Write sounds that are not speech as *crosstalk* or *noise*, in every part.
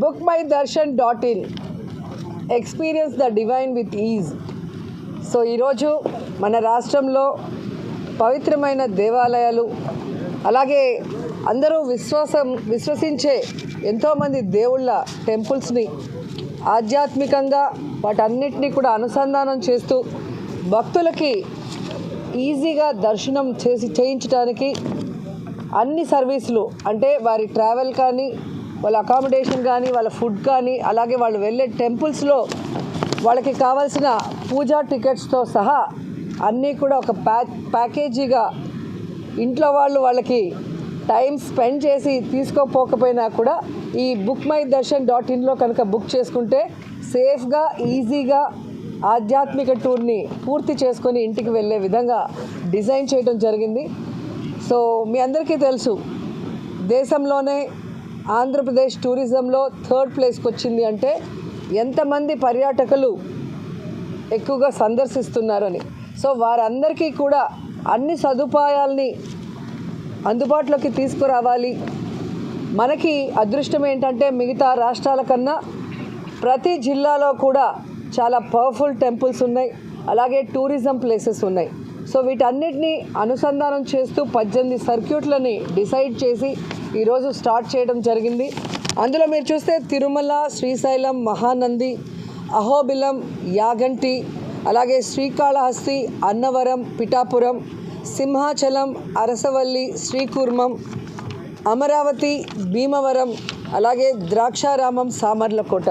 Book my darshan dot in experience the divine with ease so ఈరోజు మన రాష్ట్రంలో పవిత్రమైన దేవాలయాలు అలాగే అందరూ విశ్వాసం విశ్వసించే ఎంతోమంది దేవుళ్ళ టెంపుల్స్ని ఆధ్యాత్మికంగా వాటన్నిటినీ కూడా అనుసంధానం చేస్తూ భక్తులకి ఈజీగా దర్శనం చేసి చేయించడానికి అన్ని సర్వీసులు అంటే వారి ట్రావెల్ కానీ వాళ్ళ అకామిడేషన్ కానీ వాళ్ళ ఫుడ్ కానీ అలాగే వాళ్ళు వెళ్ళే టెంపుల్స్లో వాళ్ళకి కావాల్సిన పూజా టికెట్స్తో సహా అన్నీ కూడా ఒక ప్యాక్ ప్యాకేజీగా ఇంట్లో వాళ్ళు వాళ్ళకి టైం స్పెండ్ చేసి తీసుకోపోకపోయినా కూడా ఈ బుక్ మై దర్శన్ డాట్ ఇన్లో కనుక బుక్ చేసుకుంటే సేఫ్గా ఈజీగా ఆధ్యాత్మిక టూర్ని పూర్తి చేసుకొని ఇంటికి వెళ్ళే విధంగా డిజైన్ చేయడం జరిగింది. సో మీ అందరికీ తెలుసు దేశంలోనే ఆంధ్రప్రదేశ్ టూరిజంలో థర్డ్ ప్లేస్కి వచ్చింది అంటే ఎంతమంది పర్యాటకులు ఎక్కువగా సందర్శిస్తున్నారని. సో వారందరికీ కూడా అన్ని సదుపాయాల్ని అందుబాటులోకి తీసుకురావాలి. మనకి అదృష్టం ఏంటంటే మిగతా రాష్ట్రాల కన్నా ప్రతి జిల్లాలో కూడా చాలా పవర్ఫుల్ టెంపుల్స్ ఉన్నాయి. అలాగే టూరిజం ప్లేసెస్ ఉన్నాయి. సో వీటన్నిటినీ అనుసంధానం చేస్తూ పద్దెనిమిది సర్క్యూట్లని డిసైడ్ చేసి ఈరోజు స్టార్ట్ చేయడం జరిగింది. అందులో మీరు చూస్తే తిరుమల శ్రీశైలం మహానంది అహోబిలం యాగంటి అలాగే శ్రీకాళహస్తి అన్నవరం పిఠాపురం సింహాచలం అరసవల్లి శ్రీకూర్మం అమరావతి భీమవరం అలాగే ద్రాక్షారామం సామర్లకోట.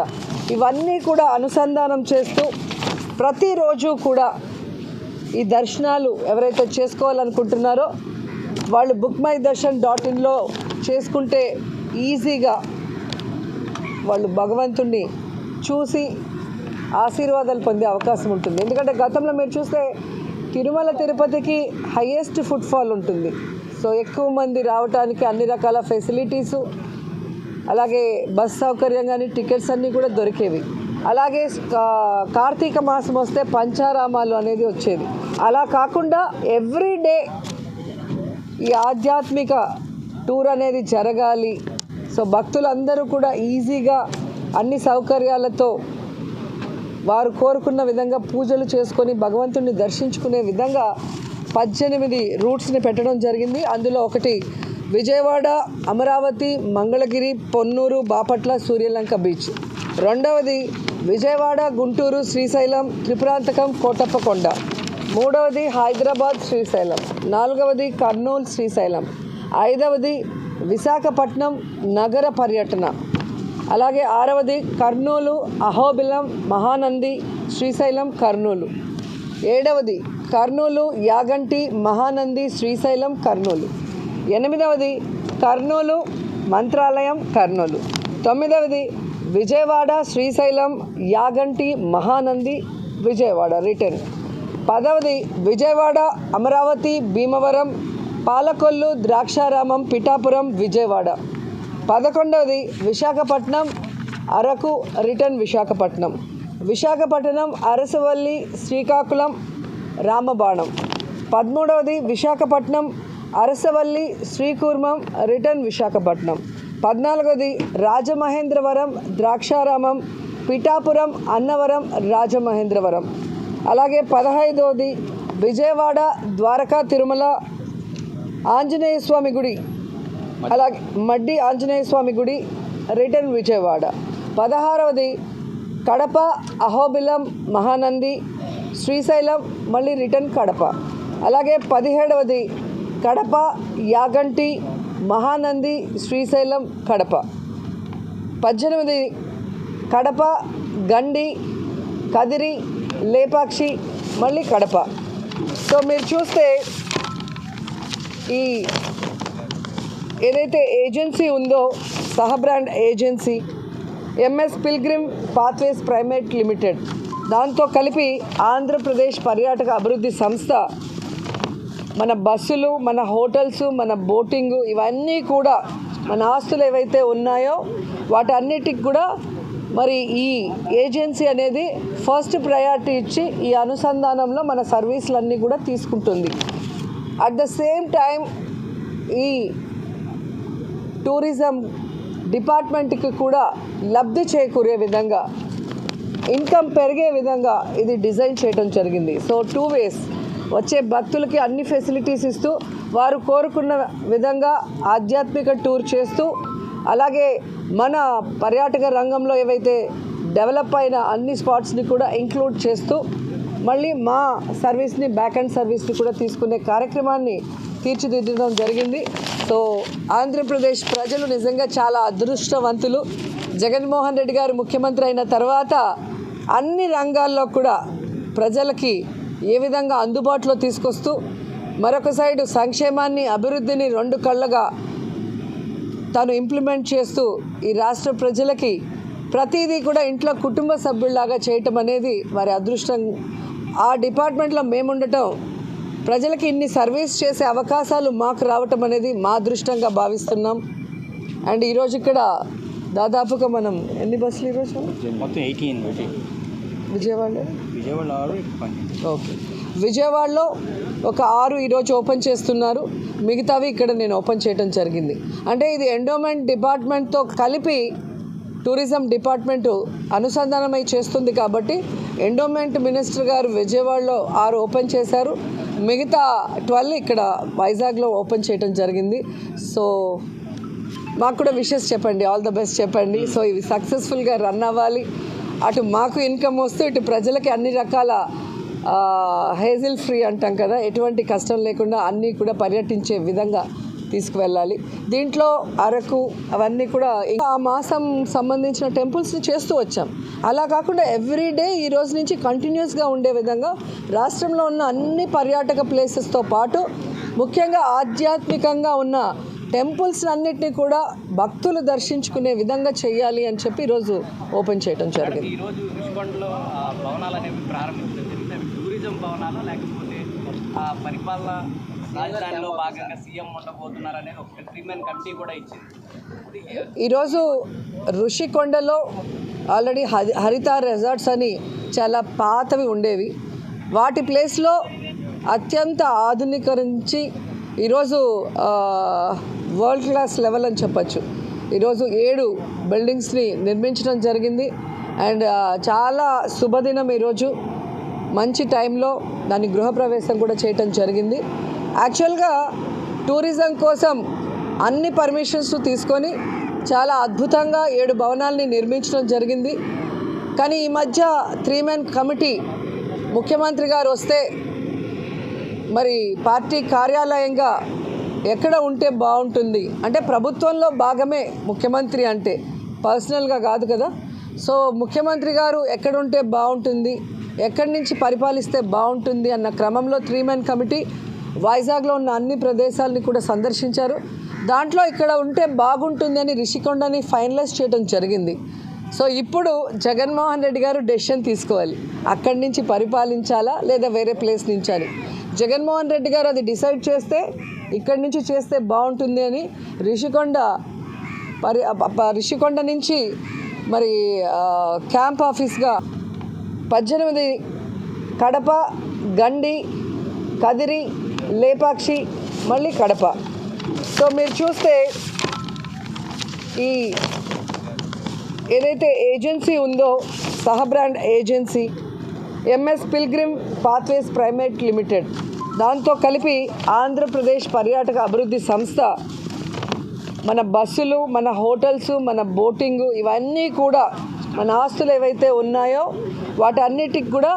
ఇవన్నీ కూడా అనుసంధానం చేస్తూ ప్రతిరోజు కూడా ఈ దర్శనాలు ఎవరైతే చేసుకోవాలనుకుంటున్నారో వాళ్ళు బుక్ మై దర్శన్ డాట్ ఇన్లో చేసుకుంటే ఈజీగా వాళ్ళు భగవంతుణ్ణి చూసి ఆశీర్వాదాలు పొందే అవకాశం ఉంటుంది. ఎందుకంటే గతంలో మీరు చూస్తే తిరుమల తిరుపతికి హయ్యెస్ట్ ఫుట్ఫాల్ ఉంటుంది. సో ఎక్కువ మంది రావడానికి అన్ని రకాల ఫెసిలిటీసు అలాగే బస్ సౌకర్యం కానీ టికెట్స్ అన్నీ కూడా దొరికేవి. అలాగే కా- కార్తీక మాసం వస్తే పంచారామాలు అనేది వచ్చేది అలా కాకుండా ఎవ్రీడే ఈ ఆధ్యాత్మిక టూర్ అనేది జరగాలి. సో భక్తులందరూ కూడా ఈజీగా అన్ని సౌకర్యాలతో వారు కోరుకున్న విధంగా పూజలు చేసుకొని భగవంతుడిని దర్శించుకునే విధంగా పద్దెనిమిది రూట్స్ని పెట్టడం జరిగింది. అందులో ఒకటి విజయవాడ అమరావతి మంగళగిరి పొన్నూరు బాపట్ల సూర్యలంక బీచ్. రెండవది విజయవాడ గుంటూరు శ్రీశైలం త్రిపురాంతకం కోటప్పకొండ మూడవది హైదరాబాద్ శ్రీశైలం. నాలుగవది కర్నూలు శ్రీశైలం. ఐదవది విశాఖపట్నం నగర పర్యటన. అలాగే ఆరవది కర్నూలు అహోబిలం మహానంది శ్రీశైలం కర్నూలు. ఏడవది కర్నూలు యాగంటి మహానంది శ్రీశైలం కర్నూలు. ఎనిమిదవది కర్నూలు మంత్రాలయం కర్నూలు. తొమ్మిదవది విజయవాడ శ్రీశైలం యాగంటి మహానంది విజయవాడ రిటర్న్. పదవది విజయవాడ అమరావతి భీమవరం పాలకొల్లు ద్రాక్షారామం పిఠాపురం విజయవాడ. పదకొండవది విశాఖపట్నం అరకు రిటర్న్ విశాఖపట్నం. విశాఖపట్నం అరసవల్లి శ్రీకాకుళం రామబాణం. పదమూడవది విశాఖపట్నం అరసవల్లి శ్రీకూర్మం రిటర్న్ విశాఖపట్నం. పద్నాలుగవది రాజమహేంద్రవరం ద్రాక్షారామం పిఠాపురం అన్నవరం రాజమహేంద్రవరం. అలాగే పదహైదవది విజయవాడ ద్వారకా తిరుమల ఆంజనేయ స్వామి గుడి అలాగే మడ్డి ఆంజనేయ స్వామి గుడి రిటర్న్ విజయవాడ. పదహారవది కడప అహోబిలం మహానంది శ్రీశైలం మళ్ళీ రిటర్న్ కడప. అలాగే పదిహేడవది కడప యాగంటి మహానంది శ్రీశైలం కడప. పద్దెనిమిది కడప గండి కదిరి లేపాక్షి మళ్ళీ కడప. సో మీరు చూస్తే ఈ ఏదైతే ఏజెన్సీ ఉందో సహబ్రాండ్ agency MS pilgrim pathways private limited దాంతో కలిపి ఆంధ్రప్రదేశ్ పర్యాటక అభివృద్ధి సంస్థ మన బస్సులు మన హోటల్స్ మన బోటింగ్ ఇవన్నీ కూడా మన ఆస్తులు ఏవైతే ఉన్నాయో వాటన్నిటికి కూడా మరి ఈ ఏజెన్సీ అనేది ఫస్ట్ ప్రయారిటీ ఇచ్చి ఈ అనుసంధానంలో మన సర్వీసులన్నీ కూడా తీసుకుంటుంది. అట్ ద సేమ్ టైం ఈ టూరిజం డిపార్ట్మెంట్కి కూడా లబ్ధి చేకూరే విధంగా ఇన్కమ్ పెరిగే విధంగా ఇది డిజైన్ చేయడం జరిగింది. సో టూ వేస్ వచ్చే భక్తులకి అన్ని ఫెసిలిటీస్ ఇస్తూ వారు కోరుకున్న విధంగా ఆధ్యాత్మిక టూర్ చేస్తూ అలాగే మన పర్యాటక రంగంలో ఏవైతే డెవలప్ అయిన అన్ని స్పాట్స్ని కూడా ఇంక్లూడ్ చేస్తూ మళ్ళీ మా సర్వీస్ని బ్యాక్ అండ్ సర్వీస్ని కూడా తీసుకునే కార్యక్రమాన్ని తీర్చిదిద్దడం జరిగింది. సో ఆంధ్రప్రదేశ్ ప్రజలు నిజంగా చాలా అదృష్టవంతులు. జగన్మోహన్ రెడ్డి గారు ముఖ్యమంత్రి అయిన తర్వాత అన్ని రంగాల్లో కూడా ప్రజలకి ఏ విధంగా అందుబాటులో తీసుకొస్తూ మరొక సైడు సంక్షేమాన్ని అభివృద్ధిని రెండు కళ్ళగా తాను ఇంప్లిమెంట్ చేస్తూ ఈ రాష్ట్ర ప్రజలకి ప్రతిదీ కూడా ఇంట్లో కుటుంబ సభ్యుల్లాగా చేయటం అనేది వారి అదృష్టం ఆ డిపార్ట్మెంట్లో మేముండటం ప్రజలకి ఇన్ని సర్వీస్ చేసే అవకాశాలు మాకు రావటం అనేది మా అదృష్టంగా భావిస్తున్నాం. అండ్ ఈరోజు ఇక్కడ దాదాపుగా మనం ఎన్ని బస్సులు ఈరోజు మొత్తం ఎయిటీన్ విజయవాడ? ఓకే. విజయవాడలో ఒక ఆరు ఈరోజు ఓపెన్ చేస్తున్నారు. మిగతావి ఇక్కడ నేను ఓపెన్ చేయడం జరిగింది. అంటే ఇది ఎండోమెంట్ డిపార్ట్మెంట్తో కలిపి టూరిజం డిపార్ట్మెంట్ అనుసంధానమై చేస్తుంది కాబట్టి ఎండోమెంట్ మినిస్టర్ గారు విజయవాడలో ఆరు ఓపెన్ చేశారు. మిగతా ట్వెల్వ్ ఇక్కడ వైజాగ్లో ఓపెన్ చేయడం జరిగింది. సో మాకు కూడా విషెస్ చెప్పండి. ఆల్ ద బెస్ట్ చెప్పండి. సో ఇవి సక్సెస్ఫుల్గా రన్ అవ్వాలి. అటు మాకు ఇన్కమ్ వస్తూ ఇటు ప్రజలకి అన్ని రకాల హేజిల్ ఫ్రీ అంటాం కదా. ఎటువంటి కష్టం లేకుండా అన్నీ కూడా పర్యటించే విధంగా తీసుకువెళ్ళాలి. దీంట్లో అరకు అవన్నీ కూడా ఇంకా ఆ మాసం సంబంధించిన టెంపుల్స్ని చేస్తూ వచ్చాం. అలా కాకుండా ఎవ్రీడే ఈ రోజు నుంచి కంటిన్యూస్గా ఉండే విధంగా రాష్ట్రంలో ఉన్న అన్ని పర్యాటక ప్లేసెస్తో పాటు ముఖ్యంగా ఆధ్యాత్మికంగా ఉన్న టెంపుల్స్ అన్నిటినీ కూడా భక్తులు దర్శించుకునే విధంగా చేయాలి అని చెప్పి ఈరోజు ఓపెన్ చేయడం జరిగింది. ఈరోజు భవనాలు టూరిజం లేకపోతే పరిపాలన రాజధానిలో భాగంగా సీఎం ఉండబోతున్నారు అనేది ఒక త్రీ కమిటీ కూడా ఇచ్చింది. ఈరోజు ఋషికొండలో ఆల్రెడీ హరి హరిత రెసార్ట్స్ అని చాలా పాతవి ఉండేవి. వాటి ప్లేస్లో అత్యంత ఆధునీకరించి ఈరోజు వరల్డ్ క్లాస్ లెవెల్ అని చెప్పచ్చు. ఈరోజు ఏడు బిల్డింగ్స్ని నిర్మించడం జరిగింది. అండ్ చాలా శుభదినం ఈరోజు. మంచి టైంలో దాని గృహప్రవేశం కూడా చేయటం జరిగింది. యాక్చువల్గా టూరిజం కోసం అన్ని పర్మిషన్స్ తీసుకొని చాలా అద్భుతంగా ఏడు భవనాల్ని నిర్మించడం జరిగింది. కానీ ఈ మధ్య త్రీ మెన్ కమిటీ ముఖ్యమంత్రి గారు వస్తే మరి పార్టీ కార్యాలయంగా ఎక్కడ ఉంటే బాగుంటుంది? అంటే ప్రభుత్వంలో భాగమే ముఖ్యమంత్రి అంటే పర్సనల్గా కాదు కదా. సో ముఖ్యమంత్రి గారు ఎక్కడ ఉంటే బాగుంటుంది? ఎక్కడి నుంచి పరిపాలిస్తే బాగుంటుంది? అన్న క్రమంలో త్రీ మెన్ కమిటీ వైజాగ్లో ఉన్న అన్ని ప్రదేశాలని కూడా సందర్శించారు. దాంట్లో ఇక్కడ ఉంటే బాగుంటుంది అని రిషికొండని ఫైనలైజ్ చేయడం జరిగింది. సో ఇప్పుడు జగన్మోహన్ రెడ్డి గారు డెసిషన్ తీసుకోవాలి. అక్కడి నుంచి పరిపాలించాలా లేదా వేరే ప్లేస్ నుంచి అని జగన్మోహన్ రెడ్డి గారు అది డిసైడ్ చేస్తే ఇక్కడి నుంచి చేస్తే బాగుంటుంది అని రిషికొండ పరి రిషికొండ నుంచి మరి క్యాంప్ ఆఫీస్గా పద్దెనిమిది కడప గండి కదిరి లేపాక్షి మళ్ళీ కడప. సో మీరు చూస్తే ఈ ఏదైతే ఏజెన్సీ ఉందో సహబ్రాండ్ agency MS pilgrim pathways private limited దాంతో కలిపి ఆంధ్రప్రదేశ్ పర్యాటక అభివృద్ధి సంస్థ మన బస్సులు మన హోటల్స్ మన బోటింగ్ ఇవన్నీ కూడా మన ఆస్తులు ఏవైతే ఉన్నాయో వాటన్నిటికి కూడా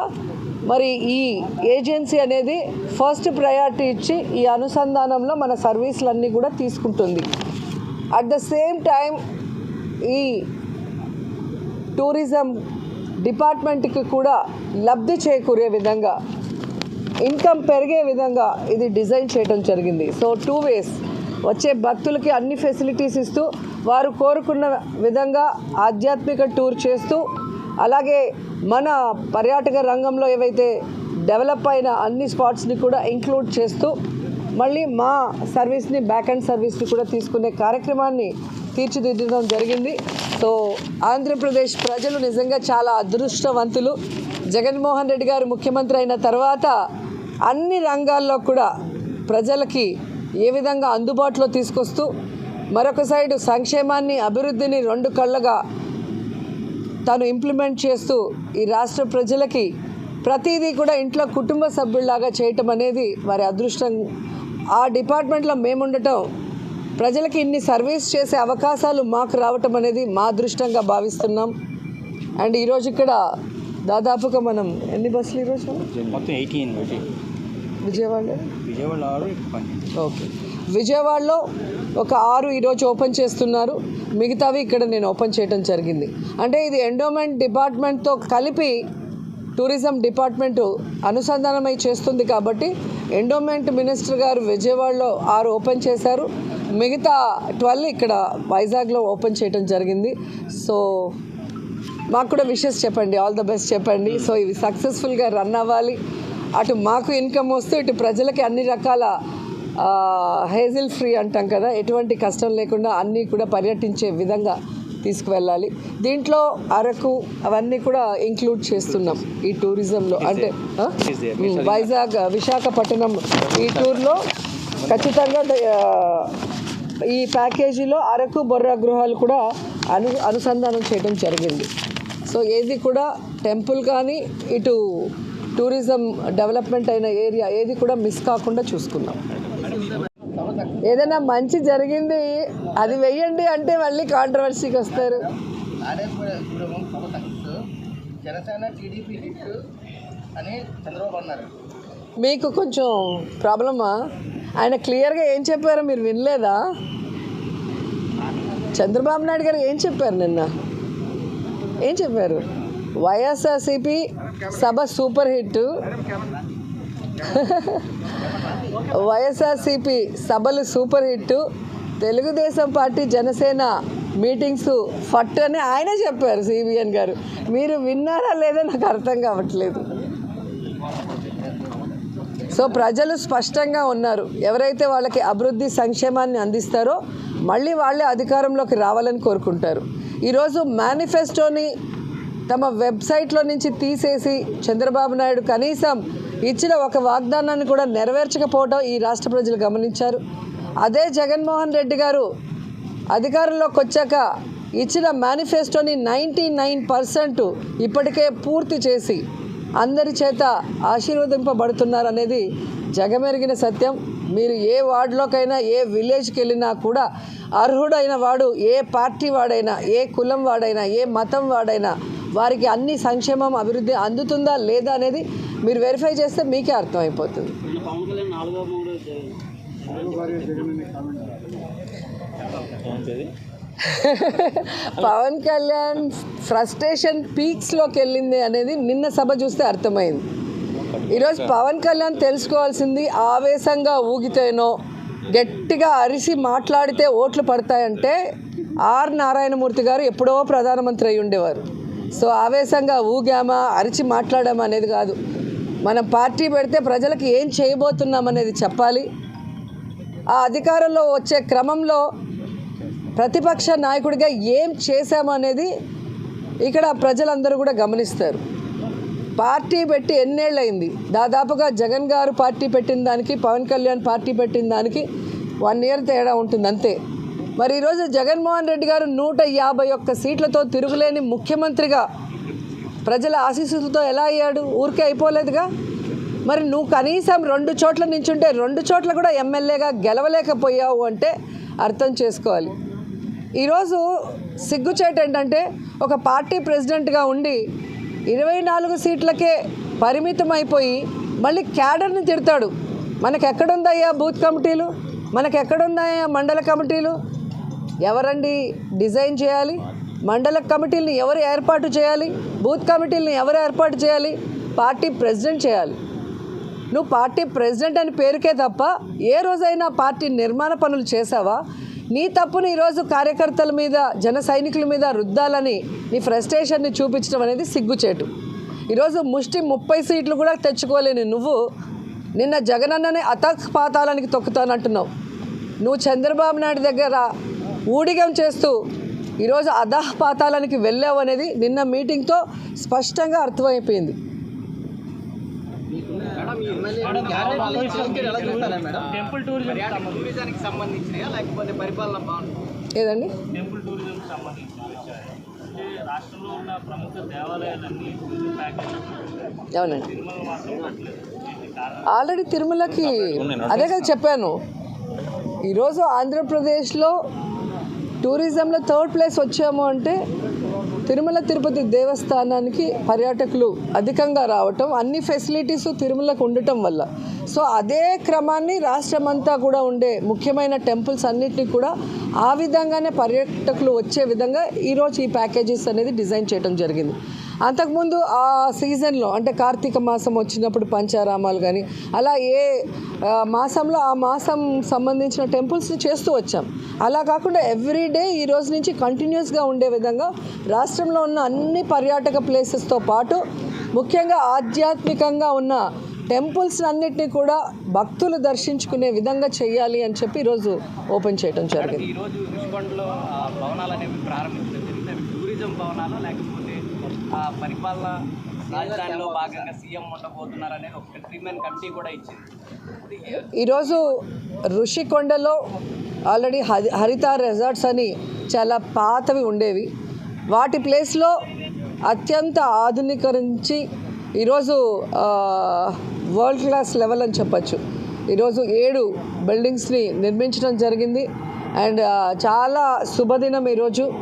మరి ఈ ఏజెన్సీ అనేది ఫస్ట్ ప్రయారిటీ ఇచ్చి ఈ అనుసంధానంలో మన సర్వీసులన్నీ కూడా తీసుకుంటుంది. అట్ ద సేమ్ టైం ఈ టూరిజం డిపార్ట్మెంట్కి కూడా లబ్ధి చేకూరే విధంగా ఇన్కమ్ పెరిగే విధంగా ఇది డిజైన్ చేయడం జరిగింది. సో టూ వేస్ వచ్చే భక్తులకి అన్ని ఫెసిలిటీస్ ఇస్తూ వారు కోరుకున్న విధంగా ఆధ్యాత్మిక టూర్ చేస్తూ అలాగే మన పర్యాటక రంగంలో ఏవైతే డెవలప్ అయిన అన్ని స్పాట్స్ని కూడా ఇంక్లూడ్ చేస్తూ మళ్ళీ మా సర్వీస్ని బ్యాక్ అండ్ సర్వీస్ని కూడా తీసుకునే కార్యక్రమాన్ని తీర్చిదిద్దడం జరిగింది. సో ఆంధ్రప్రదేశ్ ప్రజలు నిజంగా చాలా అదృష్టవంతులు. జగన్మోహన్ రెడ్డి గారు ముఖ్యమంత్రి అయిన తర్వాత అన్ని రంగాల్లో కూడా ప్రజలకి ఏ విధంగా అందుబాటులో తీసుకొస్తూ మరొక సైడు సంక్షేమాన్ని అభివృద్ధిని రెండు కళ్ళగా తాను ఇంప్లిమెంట్ చేస్తూ ఈ రాష్ట్ర ప్రజలకి ప్రతిదీ కూడా ఇంట్లో కుటుంబ సభ్యుల్లాగా చేయటం అనేది వారి అదృష్టం. ఆ డిపార్ట్మెంట్లో మేముండటం ప్రజలకి ఇన్ని సర్వీస్ చేసే అవకాశాలు మాకు రావటం అనేది మా అదృష్టంగా భావిస్తున్నాం. అండ్ ఈరోజు ఇక్కడ దాదాపుగా మనం ఎన్ని బస్సులు ఈరోజు మొత్తం ఎయిటీన్ విజయవాడ విజయవాడ ఓకే. విజయవాడలో ఒక ఆరు ఈరోజు ఓపెన్ చేస్తున్నారు. మిగతావి ఇక్కడ నేను ఓపెన్ చేయడం జరిగింది. అంటే ఇది ఎండోమెంట్ డిపార్ట్మెంట్తో కలిపి టూరిజం డిపార్ట్మెంట్ అనుసంధానమై చేస్తుంది కాబట్టి ఎండోమెంట్ మినిస్టర్ గారు విజయవాడలో ఆరు ఓపెన్ చేశారు. మిగతా ట్వెల్వ్ ఇక్కడ వైజాగ్లో ఓపెన్ చేయడం జరిగింది. సో మాకు కూడా విషెస్ చెప్పండి. ఆల్ ద బెస్ట్ చెప్పండి. సో ఇవి సక్సెస్ఫుల్గా రన్ అవ్వాలి. అటు మాకు ఇన్కమ్ వస్తూ ఇటు ప్రజలకి అన్ని రకాల హేజిల్ ఫ్రీ అంటాం కదా ఎటువంటి కష్టం లేకుండా అన్నీ కూడా పర్యటించే విధంగా తీసుకువెళ్ళాలి. దీంట్లో అరకు అవన్నీ కూడా ఇంక్లూడ్ చేస్తున్నాం ఈ టూరిజంలో. అంటే వైజాగ్ విశాఖపట్నం ఈ టూర్లో ఖచ్చితంగా ఈ ప్యాకేజీలో అరకు బొర్రా గృహాలు కూడా అను అనుసంధానం చేయడం జరిగింది. సో ఏది కూడా టెంపుల్ కానీ ఇటు టూరిజం డెవలప్మెంట్ అయిన ఏరియా ఏది కూడా మిస్ కాకుండా చూసుకున్నాం. ఏదైనా మంచి జరిగింది అది వెయ్యండి అంటే మళ్ళీ కాంట్రవర్సీకి వస్తారు. జనసేన టీడీపీ హిట్ అని చంద్రబాబు అన్నారు మీకు కొంచెం ప్రాబ్లమా? ఆయన క్లియర్గా ఏం చెప్పారో మీరు వినలేదా? చంద్రబాబు నాయుడు గారు ఏం చెప్పారు నిన్న? ఏం చెప్పారు? వైఎస్ఆర్సిపి సభ సూపర్ హిట్. వైఎస్ఆర్సిపి సభలు super hit. Telugu Desam party Janasena meetings ఫట్ అని ఆయనే చెప్పారు సిబిఎన్ గారు. మీరు విన్నారా లేదా నాకు అర్థం కావట్లేదు. సో ప్రజలు స్పష్టంగా ఉన్నారు. ఎవరైతే వాళ్ళకి అభివృద్ధి సంక్షేమాన్ని అందిస్తారో మళ్ళీ వాళ్ళే అధికారంలోకి రావాలని కోరుకుంటారు. ఈరోజు మేనిఫెస్టోని తమ వెబ్సైట్లో నుంచి తీసేసి చంద్రబాబు నాయుడు కనీసం ఇచ్చిన ఒక వాగ్దానాన్ని కూడా నెరవేర్చకపోవడం ఈ రాష్ట్ర ప్రజలు గమనించారు. అదే జగన్మోహన్ రెడ్డి గారు అధికారంలోకి వచ్చాక ఇచ్చిన మేనిఫెస్టోని నైంటీ నైన్ పర్సెంట్ ఇప్పటికే పూర్తి చేసి అందరి చేత ఆశీర్వదింపబడుతున్నారు అనేది జగమెరిగిన సత్యం. మీరు ఏ వార్డులోకైనా ఏ విలేజ్కి వెళ్ళినా కూడా అర్హుడైన వాడు ఏ పార్టీ వాడైనా ఏ కులం వాడైనా ఏ మతం వాడైనా వారికి అన్ని సంక్షేమం అభివృద్ధి అందుతుందా లేదా అనేది మీరు వెరిఫై చేస్తే మీకే అర్థమైపోతుంది. *laughs* పవన్ కళ్యాణ్ ఫ్రస్ట్రేషన్ పీక్స్లోకి వెళ్ళింది అనేది నిన్న సభ చూస్తే అర్థమైంది. ఈరోజు పవన్ కళ్యాణ్ తెలుసుకోవాల్సింది ఆవేశంగా ఊగితేనో గట్టిగా అరిసి మాట్లాడితే ఓట్లు పడతాయంటే ఆర్ నారాయణమూర్తి గారు ఎప్పుడో ప్రధానమంత్రి అయి ఉండేవారు సో ఆవేశంగా ఊగామా అరిచి మాట్లాడామా అనేది కాదు. మనం పార్టీ పెడితే ప్రజలకు ఏం చేయబోతున్నాం అనేది చెప్పాలి. ఆ అధికారంలో వచ్చే క్రమంలో ప్రతిపక్ష నాయకుడిగా ఏం చేశాము అనేది ఇక్కడ ప్రజలందరూ కూడా గమనిస్తారు. పార్టీ పెట్టి ఎన్నేళ్ళయింది? దాదాపుగా జగన్ గారు పార్టీ పెట్టిన దానికి పవన్ కళ్యాణ్ పార్టీ పెట్టిన దానికి వన్ ఇయర్ తేడా ఉంటుంది అంతే. మరి ఈరోజు జగన్మోహన్ రెడ్డి గారు నూట యాభై ఒక్క సీట్లతో తిరుగులేని ముఖ్యమంత్రిగా ప్రజల ఆశీస్సులతో ఎలా అయ్యాడు? ఊరికే అయిపోలేదుగా? మరి నువ్వు కనీసం రెండు చోట్ల నించుంటే రెండు చోట్ల కూడా ఎమ్మెల్యేగా గెలవలేకపోయావు అంటే అర్థం చేసుకోవాలి. ఈరోజు సిగ్గుచేట ఏంటంటే ఒక పార్టీ ప్రెసిడెంట్గా ఉండి ఇరవై నాలుగు సీట్లకే పరిమితం అయిపోయి మళ్ళీ క్యాడర్ని తిడతాడు. మనకు ఎక్కడుందయ్యా బూత్ కమిటీలు? మనకు ఎక్కడున్నాయా మండల కమిటీలు? ఎవరండి డిజైన్ చేయాలి? మండల కమిటీలను ఎవరు ఏర్పాటు చేయాలి? బూత్ కమిటీలను ఎవరు ఏర్పాటు చేయాలి? పార్టీ ప్రెసిడెంట్ చేయాలి. నువ్వు పార్టీ ప్రెసిడెంట్ అని పేరుకే తప్ప ఏ రోజైనా పార్టీ నిర్మాణ పనులు చేసావా నీ తప్పుని ఈరోజు కార్యకర్తల మీద జన సైనికుల మీద రుద్దాలని నీ ఫ్రస్ట్రేషన్ని చూపించడం అనేది సిగ్గుచేటు. ఈరోజు ముష్టి ముప్పై సీట్లు కూడా తెచ్చుకోలేని నువ్వు నిన్న జగనన్నని అతక్ పాతాలానికి తొక్కుతానంటున్నావు. నువ్వు చంద్రబాబు నాయుడు దగ్గర ఊడిగం చేస్తూ ఈరోజు అధః పాతాలనికి వెళ్ళావు అనేది నిన్న మీటింగ్తో స్పష్టంగా అర్థమైపోయింది. మేడం టెంపుల్ టూరిజం టూరిజానికి సంబంధించినయా? లేకపోతే పరిపాలన బాగుంటుంది ఏదండి? టెంపుల్ టూరిజం సంబంధించిన విషయాలు. అంటే రాష్ట్రంలో ఉన్న ప్రముఖ దేవాలయాలన్నీ ప్యాకేజ్ అవునండి. ఆల్రెడీ తిరుమలకి అదే కదా చెప్పాను. ఈరోజు ఆంధ్రప్రదేశ్లో టూరిజంలో థర్డ్ ప్లేస్ వచ్చాము అంటే తిరుమల తిరుపతి దేవస్థానానికి పర్యాటకులు అధికంగా రావటం అన్ని ఫెసిలిటీస్ తిరుమలకు ఉండటం వల్ల. సో అదే క్రమాన్ని రాష్ట్రమంతా కూడా ఉండే ముఖ్యమైన టెంపుల్స్ అన్నిటినీ కూడా ఆ విధంగానే పర్యాటకులు వచ్చే విధంగా ఈరోజు ఈ ప్యాకేజెస్ అనేది డిజైన్ చేయడం జరిగింది. అంతకుముందు ఆ సీజన్లో అంటే కార్తీక మాసం వచ్చినప్పుడు పంచారామాలు కానీ అలా ఏ మాసంలో ఆ మాసం సంబంధించిన టెంపుల్స్ని చేస్తూ వచ్చాం. అలా కాకుండా ఎవ్రీ డే ఈ రోజు నుంచి కంటిన్యూస్గా ఉండే విధంగా రాష్ట్రంలో ఉన్న అన్ని పర్యాటక ప్లేసెస్తో పాటు ముఖ్యంగా ఆధ్యాత్మికంగా ఉన్న టెంపుల్స్ అన్నిటినీ కూడా భక్తులు దర్శించుకునే విధంగా చేయాలి అని చెప్పి ఈరోజు ఓపెన్ చేయడం జరిగింది. ఆ, పరిపాలన రాజధానిలో భాగంగా సీఎం ఉండబోతున్నారు అనేది ఒక ట్రీట్మెంట్ కమిటీ కూడా ఇచ్చింది. ఈరోజు ఋషికొండలో ఆల్రెడీ హరిత రెసార్ట్స్ అని చాలా పాతవి ఉండేవి. వాటి ప్లేస్లో అత్యంత ఆధునీకరించి ఈరోజు వరల్డ్ క్లాస్ లెవెల్ అని చెప్పచ్చు. ఈరోజు ఏడు బిల్డింగ్స్ని నిర్మించడం జరిగింది. అండ్ చాలా శుభదినం ఈరోజు.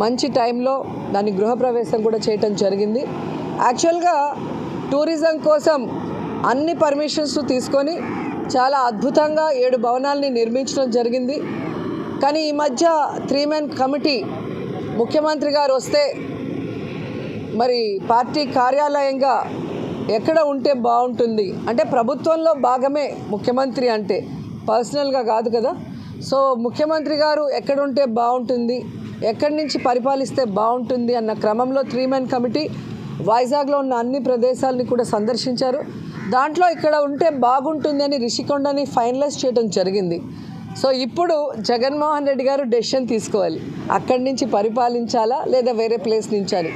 మంచి టైంలో దాన్ని గృహప్రవేశం కూడా చేయటం జరిగింది. యాక్చువల్గా టూరిజం కోసం అన్ని పర్మిషన్స్ తీసుకొని చాలా అద్భుతంగా ఏడు భవనాల్ని నిర్మించడం జరిగింది. కానీ ఈ మధ్య త్రీ మెన్ కమిటీ ముఖ్యమంత్రి గారు వస్తే మరి పార్టీ కార్యాలయంగా ఎక్కడ ఉంటే బాగుంటుంది? అంటే ప్రభుత్వంలో భాగమే ముఖ్యమంత్రి అంటే పర్సనల్గా కాదు కదా. సో ముఖ్యమంత్రి గారు ఎక్కడ ఉంటే బాగుంటుంది? ఎక్కడి నుంచి పరిపాలిస్తే బాగుంటుంది అన్న క్రమంలో త్రీ మెన్ కమిటీ వైజాగ్లో ఉన్న అన్ని ప్రదేశాలని కూడా సందర్శించారు. దాంట్లో ఇక్కడ ఉంటే బాగుంటుంది అని రిషికొండని ఫైనలైజ్ చేయడం జరిగింది. సో ఇప్పుడు జగన్మోహన్ రెడ్డి గారు డెసిషన్ తీసుకోవాలి. అక్కడి నుంచి పరిపాలించాలా లేదా వేరే ప్లేస్ నుంచి అని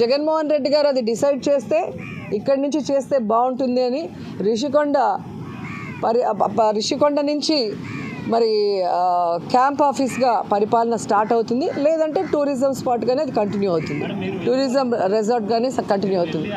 జగన్మోహన్ రెడ్డి గారు అది డిసైడ్ చేస్తే ఇక్కడి నుంచి చేస్తే బాగుంటుంది అని రిషికొండ పరి రిషికొండ నుంచి మరి క్యాంప్ ఆఫీస్గా పరిపాలన స్టార్ట్ అవుతుంది. లేదంటే టూరిజం స్పాట్గానే అది కంటిన్యూ అవుతుంది. టూరిజం రెసార్ట్గానే కంటిన్యూ అవుతుంది.